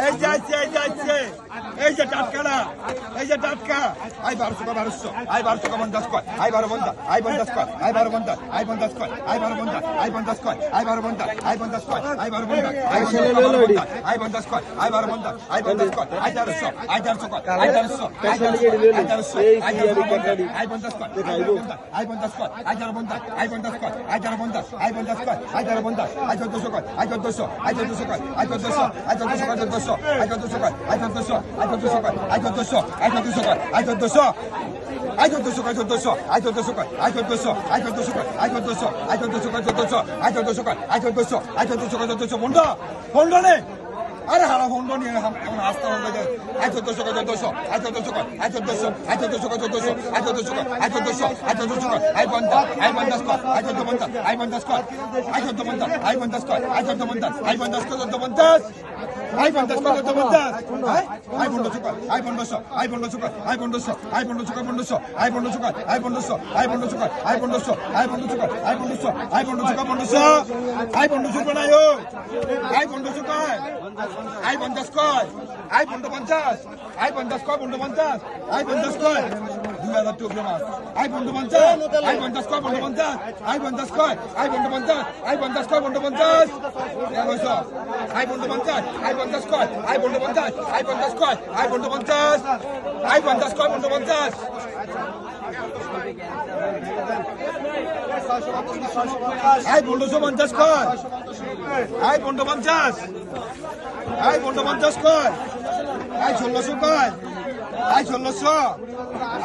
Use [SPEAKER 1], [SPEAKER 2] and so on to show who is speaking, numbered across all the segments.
[SPEAKER 1] এই যাচ্ছে এই যাচ্ছে এই যে টাটকাটা এই যে টাটকা আই বারোশো কয় বারোশো আই বারোশো কয় পঞ্চাশ কয় আই বারো পঞ্চাশ আই পঞ্চাশ কয় আই বারো পঞ্চাশ আই পঞ্চাশ কয় আই বারো পঞ্চাশ আই পঞ্চাশ কয় আই বারো পঞ্চাশ আই পঞ্চাশ কয় আই বারো পঞ্চাশ আই পঞ্চাশ কয় আই বারো পঞ্চাশ আই পঞ্চাশ কয় আই চারশো আই চারশো কয় আই চারশো আই চারশো আই চারশো আই পঞ্চাশ কয় আই পঞ্চাশ কয় আই চারো পঞ্চাশ আই পঞ্চাশ কয় আই চারো পঞ্চাশ আই পঞ্চাশ কয় আই চারো পঞ্চাশ আই চোদ্দশো কয় আই চোদ্দশো আই চোদ্দশো কয় আই চোদ্দশো আই চোদ্দশো কয় চোদ্দশো আই চোদ্দশো কয় আই চোদ্দশো আই চোদ্দশো চোদ্দশো কয় আয় চোদ্দশো আয় চোদ্দশো কয় আয় চোদ্দশো আয় চোদ্দশো কয় চোদ্দশো আয় চোদ্দশো কয় আয় চোদ্দশো আয় চোদ্দশো কয় আয় চোদ্দশো আয় চোদ্দশো কয় চোদ্দশো আয় চোদ্দশো কয় আয় চোদ্দশো আয় চোদ্দশো কয় চোদ্দশো মন্ডল মন্ডলে আরে হারা বন্ধ নিয়ে আস্থা বন্ধ যায় আই চোদ্দশো কয় চোদ্দশো আই চোদ্দশো কয় আই চোদ্দশো আই চোদ্দশো কয় চোদ্দশো আই চোদ্দশো কয় আই চোদ্দশো আই চোদ্দশো কয় আই পঞ্চাশ আই পঞ্চাশ কয় আই চোদ্দ পঞ্চাশ আই পঞ্চাশ কয় আই চোদ্দ পঞ্চাশ আই পঞ্চাশ কয় আই চোদ্দ পঞ্চাশ আই পঞ্চাশ কয় চোদ্দ পঞ্চাশ আই পঞ্চাশ চোদ্দ পঞ্চাশ আই পনেরোশো কয় আই পনেরোশো আই পনেরোশো কয় আই পনেরোশো আই পনেরোশো কয় পনেরোশো আই পনেরোশো কয় আই পনেরোশো আই পনেরোশো কয় আই পনেরোশো আই পনেরোশো কয় আই পনেরোশো আই পনেরোশো কয় পনেরোশো আই কয় নাই আই পনেরোশো কয় আই পঞ্চাশ কয় আই পঞ্চাশ আই পঞ্চাশ কয় পঞ্চাশ আই পঞ্চাশ কয়। দুই হাজার টুকরো মাছ আই পনেরো পঞ্চাশ আই পঞ্চাশ কয় পনেরো পঞ্চাশ আই পঞ্চাশ কয় আই পনেরো পঞ্চাশ আই পঞ্চাশ কয় পনেরো পঞ্চাশ আই পনেরো পঞ্চাশ আই পঞ্চাশ কয় আই পনেরো পঞ্চাশ আই পঞ্চাশ কয় আই পনেরো পঞ্চাশ আই পঞ্চাশ কয় পনেরো পঞ্চাশ আই পনেরোশো পঞ্চাশ কয় আই পনেরো পঞ্চাশ আই পনেরো পঞ্চাশ কয় আই ষোলোশো কয় আই ষোলোশো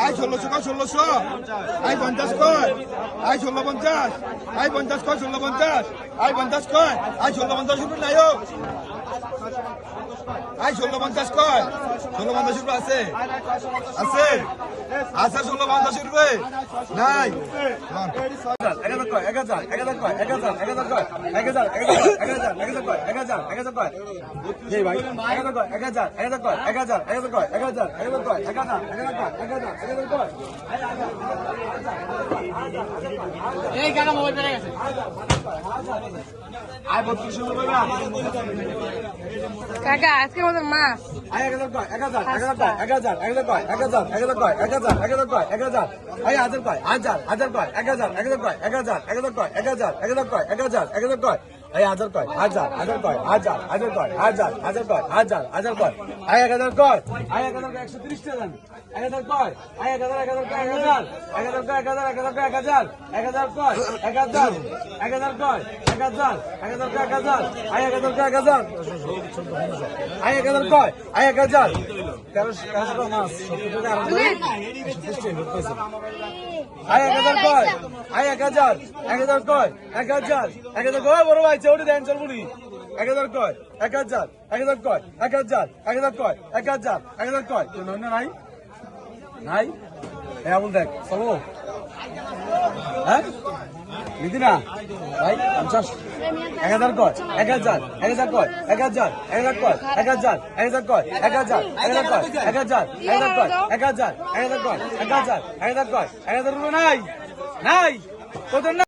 [SPEAKER 1] আই ষোলোশো কয় ষোলোশো? আই পঞ্চাশ কয়? আই ষোলো পঞ্চাশ, আই পঞ্চাশ কয় ষোলো পঞ্চাশ? আই পঞ্চাশ কয়? আই ষোলো পঞ্চাশ নাই আই ষোলো পঞ্চাশ কয় ষোলো পঞ্চাশ রুপে আছে আছে আছে ষোলো পঞ্চাশ রুপে নাই
[SPEAKER 2] এই কেন মোবাইল পেরে গেছে
[SPEAKER 3] কাকা আজকে আমাদের মাছ
[SPEAKER 4] এক হাজার কয় এক হাজার এক হাজার কয় এক হাজার এক হাজার কয় এক হাজার এক হাজার কয় এক হাজার এক হাজার কয় এক হাজার আয় হাজার কয় হাজার হাজার কয় এক হাজার এক হাজার কয় এক হাজার এক হাজার কয় এক হাজার এক হাজার কয় এক হাজার এক হাজার কয় আয় হাজার কয় হাজার হাজার কয় হাজার হাজার কয় হাজার হাজার কয় হাজার হাজার কয় আয় এক হাজার কয় আয় এক হাজার একশো তিরিশ টাকা এক হাজার কয় আয় এক হাজার এক হাজার কয় এক হাজার এক হাজার এক হাজার এক হাজার কয় এক হাজার এক হাজার কয় এক হাজার এক হাজার কয় এক হাজার এক হাজার কয় এক হাজার আয় এক হাজার কয় এক হাজার আয় এক হাজার কয় আয় এক হাজার এক হাজার এক হাজার কয় এক হাজার এক হাজার কয় বড় ভাই চৌটি দেন চল বলি এক হাজার কয় এক হাজার এক হাজার কয় এক হাজার এক হাজার কয় এক হাজার এক হাজার কয় নাই নাই এমন দেখ চলো হ্যাঁ নিদি না ভাই, পঞ্চাশ। এক হাজার কয়? এক হাজার। এক হাজার কয়? এক হাজার। এক হাজার কয়? এক হাজার। এক হাজার কয়? এক হাজার। এক হাজার কয়? এক হাজার। এক হাজার কয়? এক হাজার। এক হাজার কয়? এক হাজার। এক হাজার কয়? এক হাজার নাই? নাই? না?